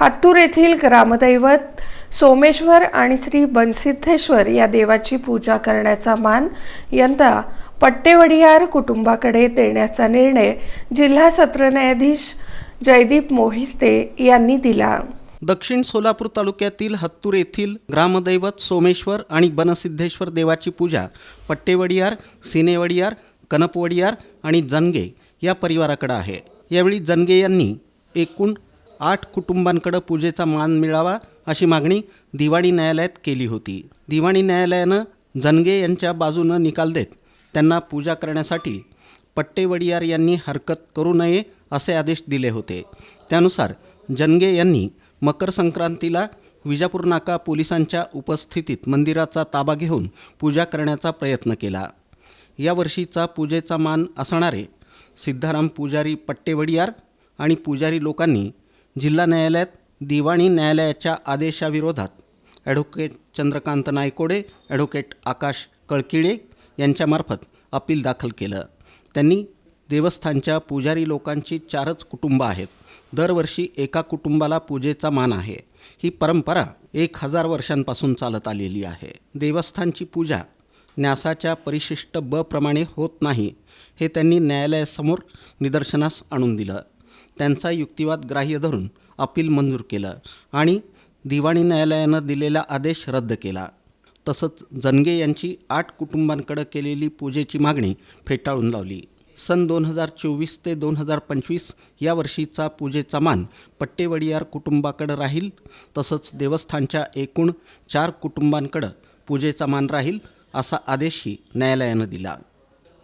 हातूर येथील ग्रामदैवत सोमेश्वर आणि श्री बनसिद्धेश्वर या देवाची पूजा करण्याचा मान यंदा पट्टेवडियार कुटुंबाकडे देण्याचा निर्णय जिल्हा सत्र न्यायाधीश जयदीप मोहिते यांनी दिला. दक्षिण सोलापूर तालुक्यातील हत्तूर येथील ग्रामदैवत सोमेश्वर आणि बनसिद्धेश्वर देवाची पूजा पट्टेवडियार सिनेवडियार कनपवडियार आणि जनगे या परिवाराकडे आहे. यावेळी जनगे यांनी एकूण आठ कुटुंबांकडं पूजेचा मान मिळावा अशी मागणी दिवाणी न्यायालयात केली होती. दिवाणी न्यायालयानं जनगे यांच्या बाजूनं निकाल देत त्यांना पूजा करण्यासाठी पट्टेवडियार यांनी हरकत करू नये असे आदेश दिले होते. त्यानुसार जनगे यांनी मकर संक्रांतीला विजापूर नाका पोलिसांच्या उपस्थितीत मंदिराचा ताबा घेऊन पूजा करण्याचा प्रयत्न केला. यावर्षीचा पूजेचा मान असणारे सिद्धाराम पुजारी पट्टेवडियार आणि पुजारी लोकांनी जिल्हा न्यायालयात दिवाणी न्यायालयाच्या आदेशाविरोधात. ॲडव्होकेट चंद्रकांत नायकोडे ॲडव्होकेट आकाश कळकिळे यांच्यामार्फत अपील दाखल केलं. त्यांनी देवस्थानच्या पुजारी लोकांची चारच कुटुंबं आहेत. दरवर्षी एका कुटुंबाला पूजेचा मान आहे. ही परंपरा एक हजार वर्षांपासून चालत आलेली आहे. देवस्थानची पूजा न्यासाच्या परिशिष्ट ब प्रमाणे होत नाही हे त्यांनी न्यायालयासमोर निदर्शनास आणून दिलं. त्यांचा युक्तिवाद ग्राह्य धरून अपील मंजूर केलं आणि दिवाणी न्यायालयानं दिलेला आदेश रद्द केला. तसंच जनगे यांची आठ कुटुंबांकडे केलेली पूजेची मागणी फेटाळून लावली. सन दोन हजार चोवीस ते दोन हजार पंचवीस या वर्षीचा पूजेचा मान पट्टेवडियार कुटुंबाकडं राहील तसंच देवस्थानच्या एकूण चार कुटुंबांकडं पूजेचा मान राहील असा आदेशही न्यायालयानं दिला.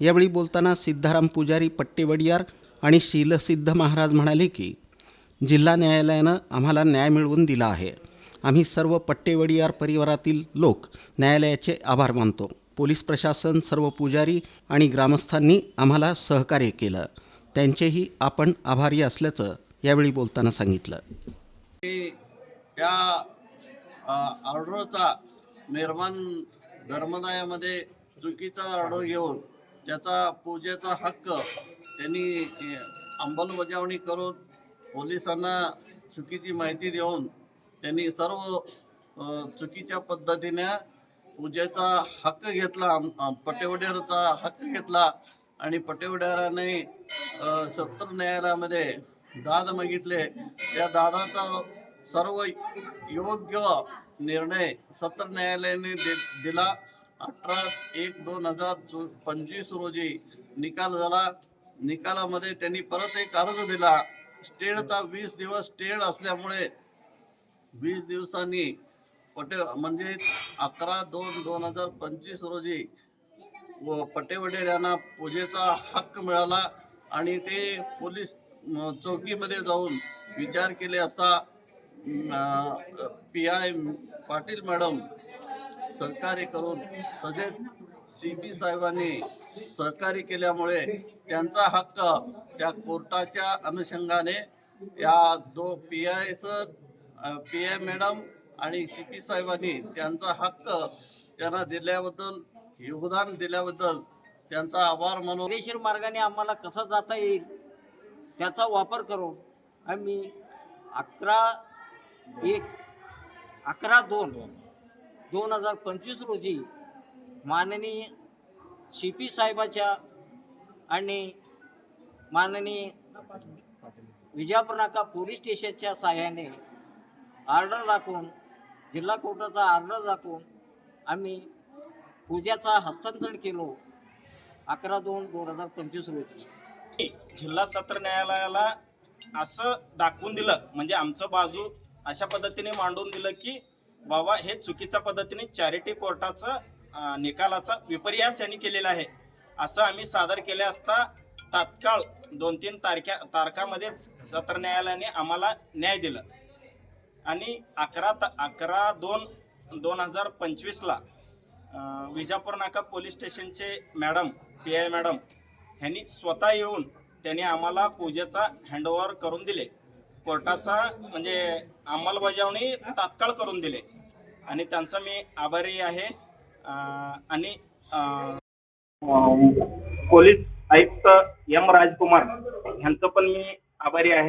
यावेळी बोलताना सिद्धाराम पुजारी पट्टेवडियार आणि शीलसिद्ध महाराज म्हणाले की जिल्हा न्यायालयानं आम्हाला न्याय मिळवून दिला आहे. आम्ही सर्व पट्टेवडियार परिवारातील लोक न्यायालयाचे आभार मानतो. पोलीस प्रशासन सर्व पुजारी आणि ग्रामस्थांनी आम्हाला सहकार्य केलं. त्यांचेही आपण आभारी असल्याचं यावेळी बोलताना सांगितलं. त्या ऑर्डरचा निर्माण धर्मदायामध्ये चुकीचा ऑर्डर घेऊन त्याचा पूजेचा हक्क त्यांनी अंमलबजावणी करून पोलिसांना चुकीची माहिती देऊन त्यांनी सर्व चुकीच्या पद्धतीने पूजेचा हक्क घेतला पटेवडेरचा हक्क घेतला आणि पटेवडेराने सत्र न्यायालयामध्ये दाद मागितले. त्या दादाचा सर्व योग्य निर्णय सत्र न्यायालयाने दि दिला. अठरा एक दोन हजार चो पंचवीस रोजी निकाल झाला. निकालामध्ये त्यांनी परत एक अर्ज दिला. स्टेडचा वीस दिवस स्टेड असल्यामुळे वीस दिवसांनी पटे म्हणजे अकरा दोन दोन हजार पंचवीस रोजी व पटेवडेर यांना पूजेचा हक्क मिळाला आणि ते पोलीस चौकीमध्ये जाऊन विचार केले असता पी आय पाटील मॅडम सहकार्य करून तसेच सी पी साहेबांनी सहकार्य केल्यामुळे त्यांचा हक्क त्या कोर्टाच्या अनुषंगाने या दो P I sir P I madam आणि सी पी साहेबांनी त्यांचा हक्क त्यांना दिल्याबद्दल योगदान दिल्याबद्दल त्यांचा आभार मानून कायदेशीर मार्गाने आम्हाला कसा जाता येईल त्याचा वापर करून आम्ही अकरा एक अकरा दोन दोन हजार पंचवीस रोजी माननीय सी पी साहेबाच्या आणि माननीय विजापूर नाका पोलीस स्टेशनच्या साह्याने ऑर्डर दाखवून जिल्हा कोर्टाचा ऑर्डर दाखवून आम्ही पूजाचा हस्तांतरण केलो. अकरा दोन दोन हजार पंचवीस रोजी. जिल्हा सत्र न्यायालयाला असं दाखवून दिलं म्हणजे आमचं बाजू अशा पद्धतीने मांडून दिलं की बाबा हे चुकीच्या पद्धतीने चॅरिटी कोर्टाचं निकालाचा विपर्यास यांनी केलेला आहे. असं आम्ही सादर केले असता तात्काळ दोन तीन तारख्या तारखामध्येच सत्र न्यायालयाने आम्हाला न्याय दिलं. आणि अकरा ता अकरा दोन दोन हजार पंचवीसला विजापूर नाका पोलीस स्टेशनचे मॅडम पी आय मॅडम ह्यांनी स्वतः येऊन त्यांनी आम्हाला पूजेचा हँडओव्हर करून दिले. कोर्टाचा म्हणजे अंमलबजावणी तात्काळ करून दिले. आणि त्यांचा मी आभारी आहे. आणि पोलीस आयुक्त एम राजकुमार ह्यांचं पण मी आभारी आहे.